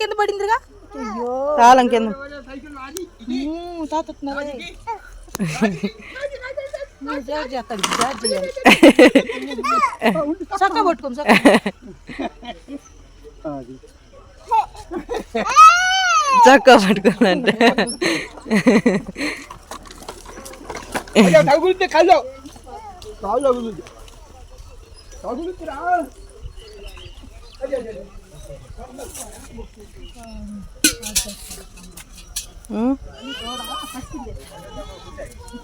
కింద పడిందిగా తాళం కింద చేస్తాడు జార్ చేయాలి చక్క పట్టుకోం చక్క చక్క పట్టుకుందంటే తగులుతే కాదు కాదు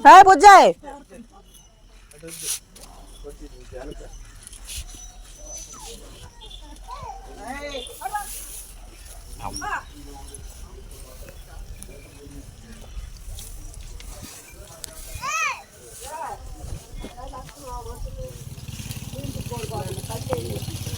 হ্যাঁ বুঝাই Thank you.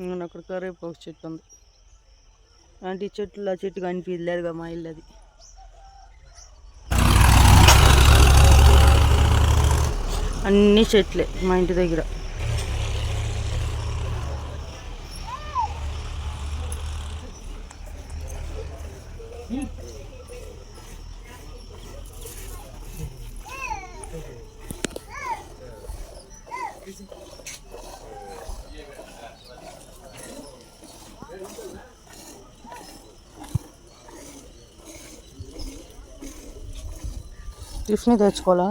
నేను అక్కడ కరేపాకు చెట్టు ఉంది. అంటే ఈ చెట్లు ఆ చెట్టు కనిపించలేదుగా మా ఇల్లు అది. అన్ని చెట్లే మా ఇంటి దగ్గర. టిఫిన్ తెచ్చుకోవాలా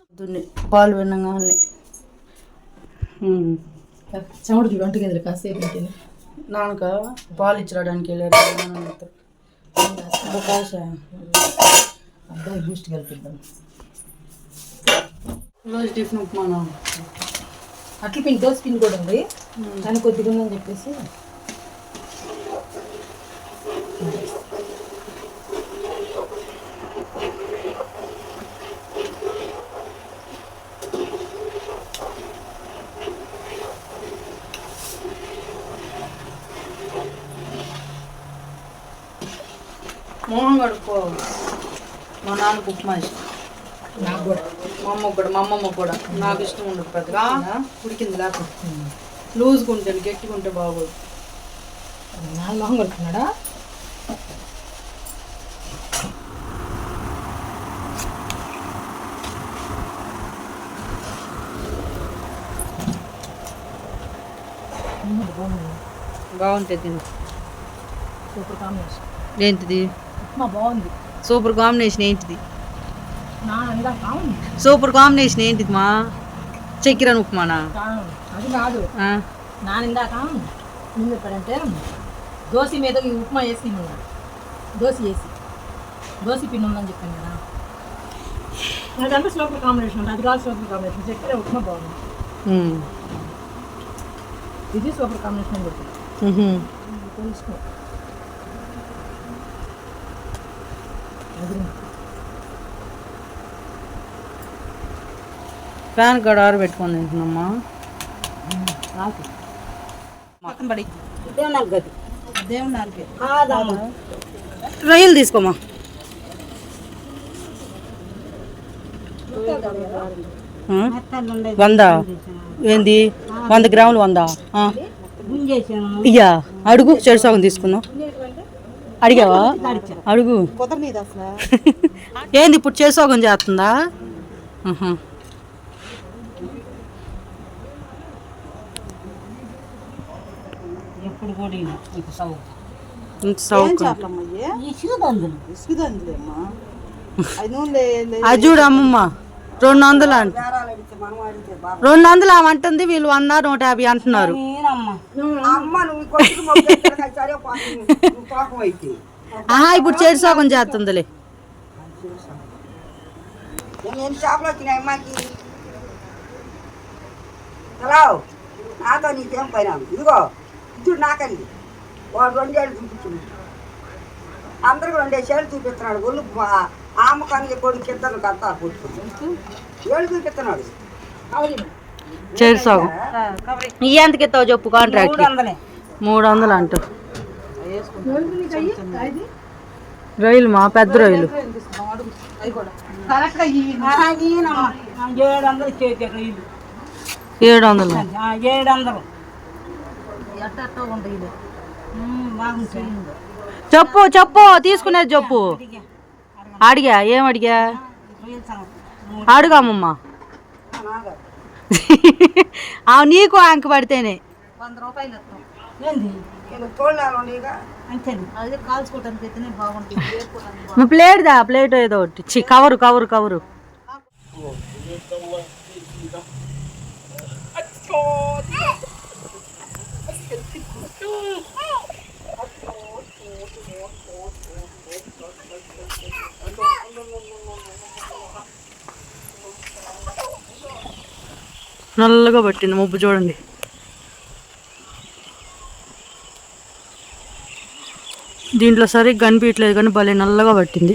పొద్దున్నే పాలు వినగానే చెమట చూడు వంట గదిలో కాసేపు ఉంటుంది నాన్నక పాలు ఇచ్చడానికి వెళ్ళారు. అవకాశ అబ్బాయి బూస్ట్ కలిపిద్దాం. రోజు టిఫిన్ ఉప్మా అట్ల పిండి దోశ పిండి కూడా ఉంది. కానీ కొద్దిగా ఉందని చెప్పేసి మోహన్ గడుకో మా నాన్నకు ఉప్మా ఇష్టం. నాకు కూడా. మా అమ్మ కూడా మా అమ్మమ్మ కూడా. నాకు ఇష్టం ఉండదు పెద్దగా ఉడికింది లేక లూజ్గా ఉంటాను గట్టిగా ఉంటే బాగోదు. నాన్న మొహం కొడుతున్నాడా బాగుంటుంది సూపర్ కాంబినేషన్. ఏంటిది? ఉప్మా బాగుంది. సూపర్ కాంబినేషన్ ఏంటిది? సూపర్ కాంబినేషన్ ఏంటిది మా? చక్కెర ఉప్మానా? అది కాదు. నాన్న ఇందాక ఏం చెప్పాడంటే దోశ మీద ఈ ఉప్మా వేసి దోశ వేసి. దోశ పిండి ఉందని చెప్పాను కదా. అదంతా సూపర్ కాంబినేషన్ అది కాదు సూపర్ కాంబినేషన్. చక్కెర ఉప్మా బాగుంది. ఇది సూపర్ కాంబినేషన్ అని చెప్పాను. ఉహుం. తెలుసుకో ఫ్యాన్ కాడ ఆరబెట్టుకొని తింటున్నామ్మా. పక్కన పడి. రొయ్యలు తీసుకోమా? వంద? ఏంది? వంద గ్రాములు వంద? ఆ. ఇయ్యా అడుగు చెడు సగం తీసుకున్నావు అడిగావా? అడుగు. ఏంది ఇప్పుడు చేసుకోగం చేస్తుందా. ఎప్పుడు కూడా సౌకర్యం. అది అమ్మమ్మ. రెండు వందలు అంట. రెండు వందలు అంటుంది వీళ్ళు వంద నూట యాభై అంటున్నారు. ఆహా ఇప్పుడు చేతి సగం చేస్తుందిలే. షాపులు వచ్చినాయి హలో? నాతో నీకేం పైన ఇదిగో ఇద్దరు నాకండి వాడు రెండేళ్ళు చూపించింది అందరికి రెండేసేళ్ళు చూపిస్తున్నాడు. ఒళ్ళు ఆమె కనుక కొడుకు ఇద్దరు కడతా కొట్టుకుంటు ఏళ్ళు చూపిస్తున్నాడు? చేతి సగం. ఈ ఎంతకి ఇస్తావు చెప్పు కాంట్రాక్ట్ మూడు వందలు. అంట రొయ్యలు మా పెద్ద రొయ్యలు. ఏడు వందలు ఏడు చెప్పు చెప్పు తీసుకునేది చెప్పు. అడిగా. ఏం అడిగా? అడుగమ్మమ్మ ఆ నీకు అంక పడితేనే. వంద రూపాయలు మా ప్లేట్ దా ప్లేట్ ఏదో ఒకటి. చి కవరు కవరు కవరు. నల్లగా పట్టింది ముబ్బు చూడండి. దీంట్లో సరిగ్గా కనిపించట్లేదు కానీ భలే నల్లగా పట్టింది.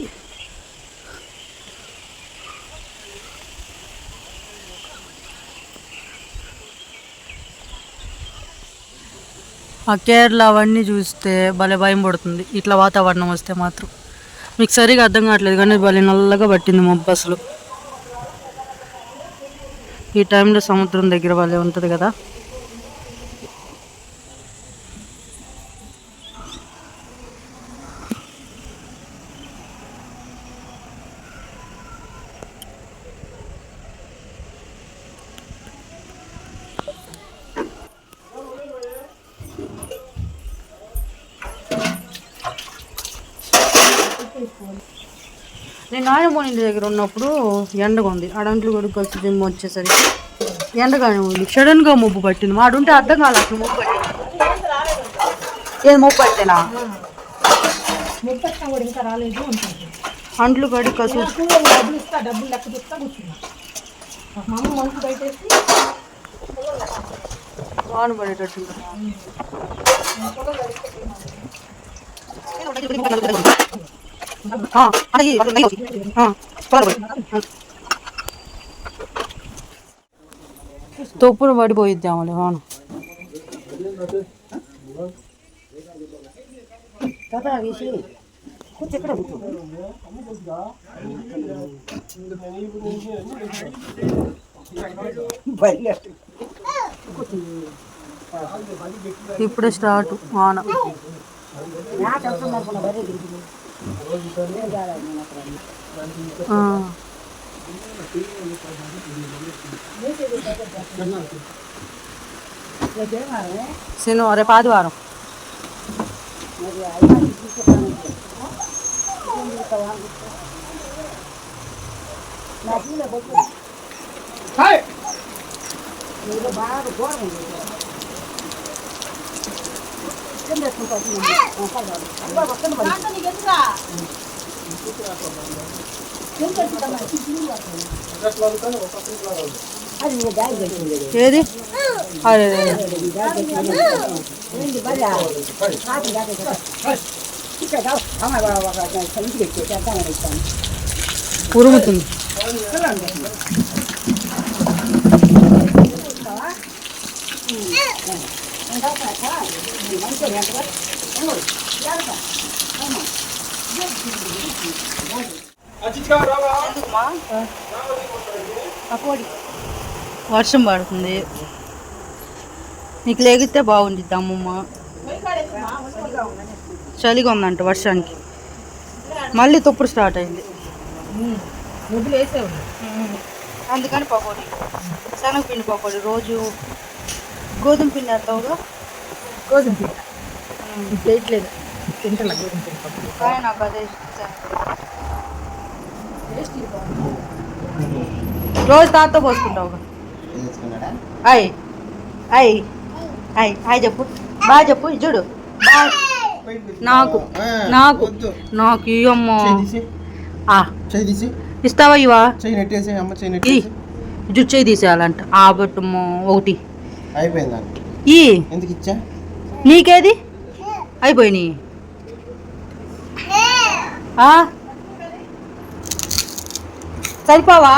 ఆ కేరళ అవన్నీ చూస్తే భలే భయం పడుతుంది. ఇట్లా వాతావరణం వస్తే మాత్రం. మీకు సరిగా అర్థం కావట్లేదు కానీ భలే నల్లగా పట్టింది మబ్బు అసలు. ఈ టైంలో సముద్రం దగ్గర వాళ్ళే ఉంటుంది కదా? నేను నాయనమ్మ ఇంటి దగ్గర ఉన్నప్పుడు ఎండగా ఉంది. అడంట్లు కూడా కలిసి జిమ్ వచ్చేసరికి ఎండగానే ఉంది. సడన్గా ముబ్బు పట్టింది. వాడుంటే అర్థం కాదు అసలు ముబ్బు పట్టింది. ఏది పట్టినా? ముప్పై కూడా ఇంకా రాలేదు ఉంటుంది అంట్లు కడి కసు డబ్బులు లెక్క వాన పడేటట్టు తొప్పును పడిపోయిద్దాములే అవును. ఇప్పుడే స్టార్ట్ వాన ఆ. శనివారం రేపు ఆదివారం 근데 진짜 지금 어 빨리 안 가고 끊어 버리. 완전히 괜찮아. 괜찮아 진짜 많이 지는 것 같아. 아니 이거 나이 거지. 얘들? 아래. 근데 말이야. 나도 나도 진짜 나 가만 봐 봐봐. 나 정식이 짜장을 했다. 모르면 좀. 그럼. వర్షం పడుతుంది. నీకు లేగితే బాగుండిద్ది అమ్మమ్మ. చలిగా ఉందంట వర్షానికి. మళ్ళీ తుప్పుడు స్టార్ట్ అయింది. అందుకని పకోడీ. శనగపిండి పకోడీ రోజు. గోధుమ పిండి వేస్తావుగా గోధుమ పిండి. వేయట్లేదు తింటలా గోధుమ పిండి పప్పు. కానీ నాకు అదే రోజు తాతతో పోసుకుంటావుగా అయ్. అయ్. అయ్. హాయ్ చెప్పు. బాగా చెప్పు. చూడు. బాయ్ నాకు. నాకు. నాకు చేయి తీసి. ఇస్తావా ఇవా? అమ్మ ఈ. జుట్టు చేయి తీసేయాలంట. ఆ బట్టమ్మో ఒకటి. అయిపోయింది దాన్ని ఈ? ఎందుకు ఇచ్చా? నీకేది? అయిపోయినాయి? సరిపోవా?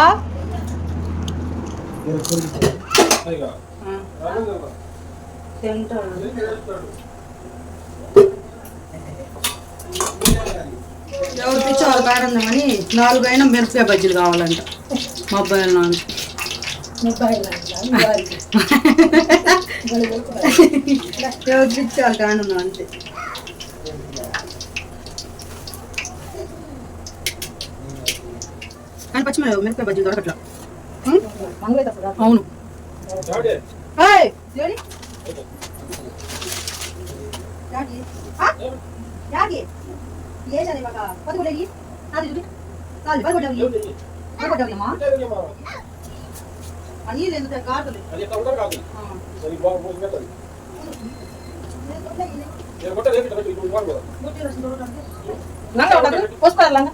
ఎవరు తెచ్చి వాళ్ళు కారందామని నాలుగు అయినా మిరపకాయ బజ్జీలు కావాలంట. మా అబ్బాయి నాన్న ఎవరు తెచ్చి వాళ్ళు కానుందా అంతే కానీ పచ్చిమిరపకాయ మిరపకాయ బజ్జీలు దొరకట్లా ఉం? మంగళ అసలు అవును ఏయ్, లేడి. ಯಾಕೆ ಆ? ಯಾಕೆ ಏಜಾನೆ ಇವಾಗ ಬದುಕೊಡಗಿ ನಾದಿದ್ವಿ ಸಾಲಿ ಬದುಕೊಡಗಿ ಬದುಕೊಡಗಮ್ಮ ಅಲ್ಲಿ ಇಲ್ಲ ಕಾರ್ತದೆ లంగా ఉండదు వస్తారు లంగా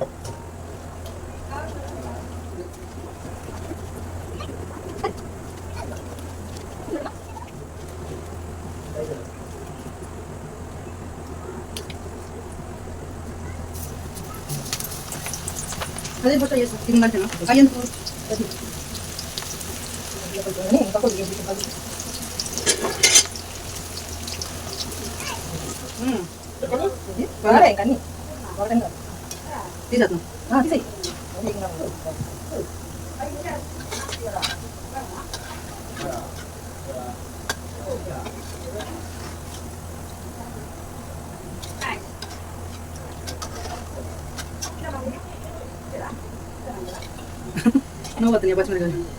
అదే బట్ట చేస్తా తినగంటనా అయ్యందుకు ఇంకా కొద్దిగా సరే కానీ ఒకటంగా తీసేద్దాం తీసేయి నువ్వు వద్దు నీ పచ్చిమిరకాయలు నిమ్మకాయ లేదు సంగతి నన్ను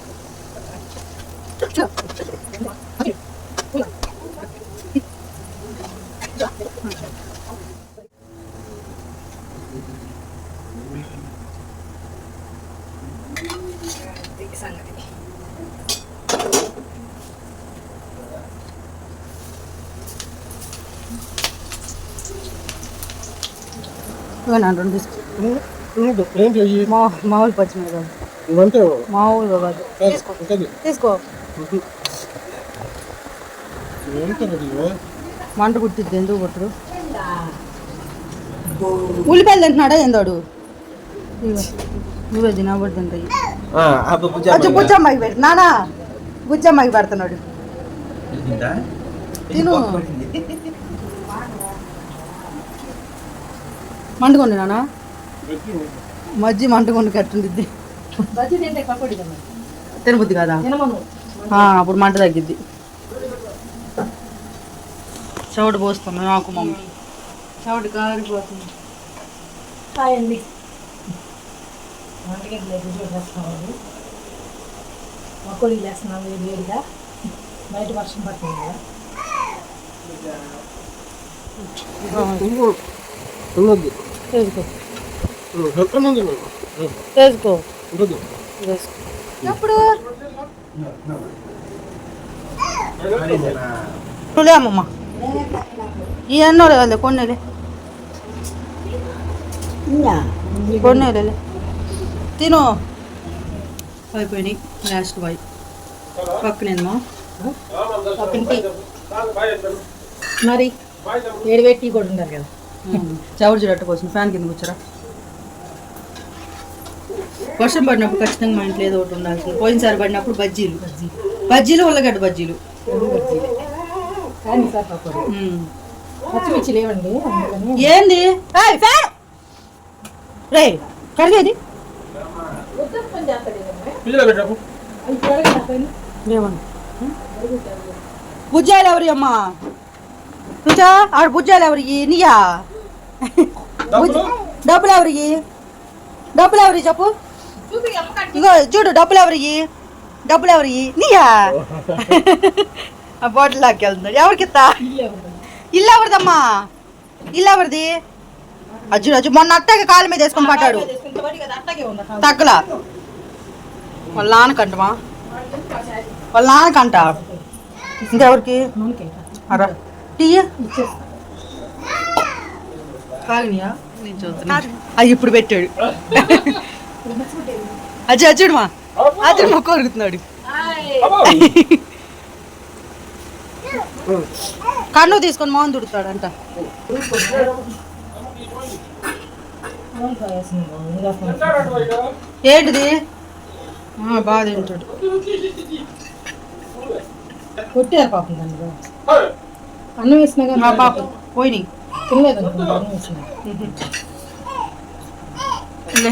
చెయ్యి మా మామూలు పచ్చిమిరకాయలు ఇవంటే మామూలుగా కాదు తీసుకో. మంట పుట్టిద్ది ఎందుకు పుట్టరు ఉల్లిపాయలు తింటున్నాడా ఇగో, నువ్వే తినబడి బుచ్చమ్మకి పెట్టి నానా బుచ్చమ్మకి పెడుతున్నాడు. తిను. మంటకొండి నానా. మజ్జి మంటకొండి కట్టుండిద్ది. తినబుద్ది కదా తినమను. ఆ, అప్పుడు మంట తగ్గిద్ది. చవుడు పోస్తాను నాకు మమ్మీ చవుడు కారిపోతుంది. హాయ్ అండి. వంటగది లేదు వేస్తున్నామండి మక్కలు వేస్తున్నాం వేడి వేడిగా. బయట వర్షం పడుతుంది కదా? ఎప్పుడు? లే అమ్మమ్మ. ఈ ఎన్నో లేవాలి కొన్నేలే. కొన్నేలే. తిను. అయిపోయినాయి. లాస్ట్ బాయ్ పక్కనేమో పక్కన మరి వేడి వేడి టీ కూడా ఉండాలి కదా. చవుడు చూడట్టు కోసం. ఫ్యాన్ కింద కూర్చోరా వర్షం పడినప్పుడు ఖచ్చితంగా మా ఇంట్లో ఏదో ఒకటి ఉండాల్సింది. పోయినసారి పడినప్పుడు బజ్జీలు. బజ్జీలు ఉల్లగడ్డ బజ్జీలు. పచ్చిమిర్చి లేవండి ఏంది? ఏయ్, ఫ్యాన్! రేయ్ కడిగేది. బుజ్జాలు ఎవరి అమ్మా? రుచా ఆడ బుజ్జాలు ఎవరికి నీయా? డబ్బులు? ఎవరికి డబ్బులు ఎవరికి చెప్పు? ఇగో చూడు డబ్బులు ఎవరికి డబ్బులు ఎవరికి నీయా? బాటిల్ లాక్కెళ్తున్నాడు. ఎవరికి ఇస్తా ఇల్లే ఎవరిదమ్మా? ఇల్లు ఎవరిది? అజ్జు అజ్జు మొన్న అట్టగా కాలు మీద వేసుకొని పట్టాడు. తగ్గలా. వాళ్ళ నాన్నకంటమా వాళ్ళ నాన్నకంట ఇంకెవరికి? అరా. టీ? కాగనియా నేను చూస్తున్నా అది ఇప్పుడు పెట్టాడు. అజ్జి అజ్జుడుమా అజ్జుడు మొక్క కొరుకుతున్నాడు కన్ను తీసుకొని మోహన్ దుడుతాడంట ఏంటిది? ఆ, బాగా తింటాడు కొట్టారు పాపం దాన్ని అన్నం వేసినా కానీ మా పాప పోయినాయి తినలేదు అనుకుంటా అన్నం వేసినా లే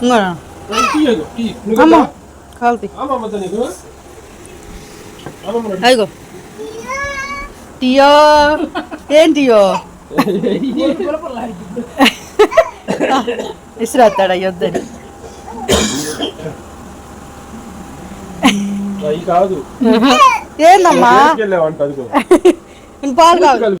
ఇంకోనా టీ అయ్యో, టీ నువ్వు అమ్మ కదా? కాల్తి అమ్మమ్మ వద్దా నీకు అమ్మమ్మ రండి. అయ్యో టీయో ఏం టీయో ఇసురాస్తాడు అయ్యొద్దని కాదు ఏందమ్మా పాలు కావాలి